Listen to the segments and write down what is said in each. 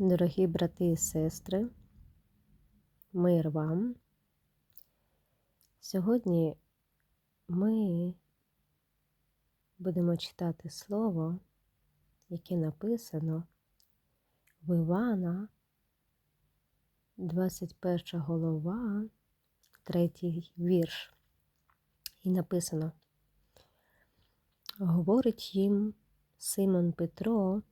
Дорогі брати і сестри, мир вам. Сьогодні ми будемо читати слово, яке написано в Івана, 21 голова, третій вірш. І написано: Говорить їм Симон Петро,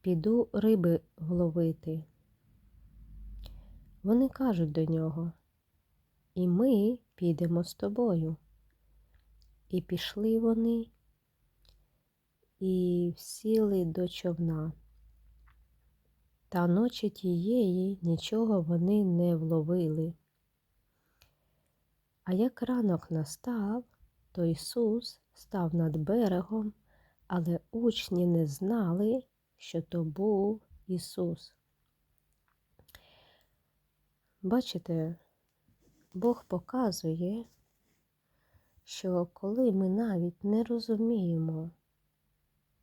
піду риби вловити. Вони кажуть до нього, і ми підемо з тобою. І пішли вони і сіли до човна. Та ночі тієї нічого вони не вловили. А як ранок настав, то Ісус став над берегом, але учні не знали, що то був Ісус. Бачите, Бог показує, що коли ми навіть не розуміємо,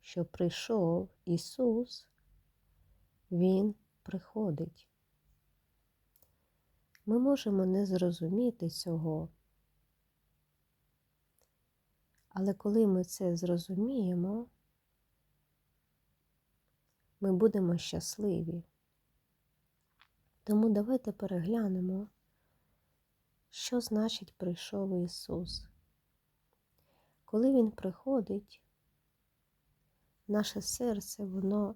що прийшов Ісус, Він приходить. Ми можемо не зрозуміти цього. Але коли ми це зрозуміємо, ми будемо щасливі. Тому давайте переглянемо, що значить прийшов Ісус. Коли Він приходить, наше серце, воно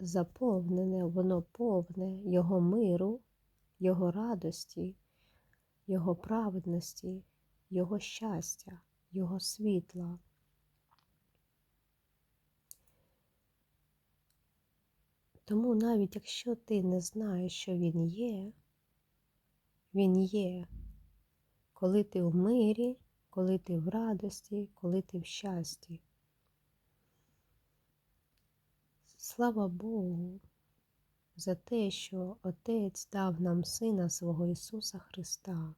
заповнене, воно повне Його миру, Його радості, Його праведності, Його щастя, Його світла. Тому навіть якщо ти не знаєш, що він є, він є, коли ти в мирі, коли ти в радості, коли ти в щасті. Слава Богу за те, що Отець дав нам Сина свого Ісуса Христа,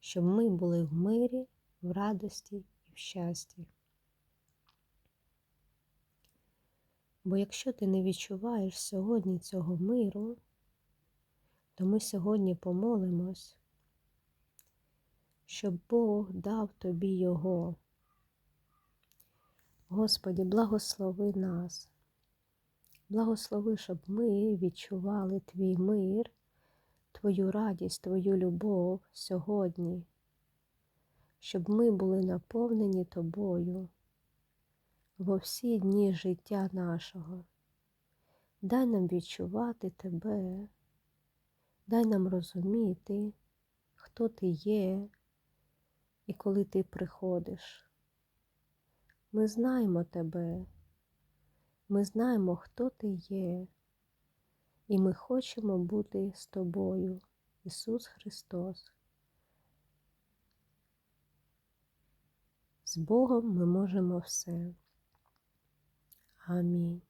щоб ми були в мирі, в радості і в щасті. Бо якщо ти не відчуваєш сьогодні цього миру, то ми сьогодні помолимось, щоб Бог дав тобі Його. Господі, благослови нас, благослови, щоб ми відчували Твій мир, Твою радість, Твою любов сьогодні, щоб ми були наповнені Тобою во всі дні життя нашого. Дай нам відчувати Тебе, дай нам розуміти, хто Ти є і коли Ти приходиш. Ми знаємо Тебе, ми знаємо, хто Ти є, і ми хочемо бути з Тобою, Ісус Христос. З Богом ми можемо все. Amin.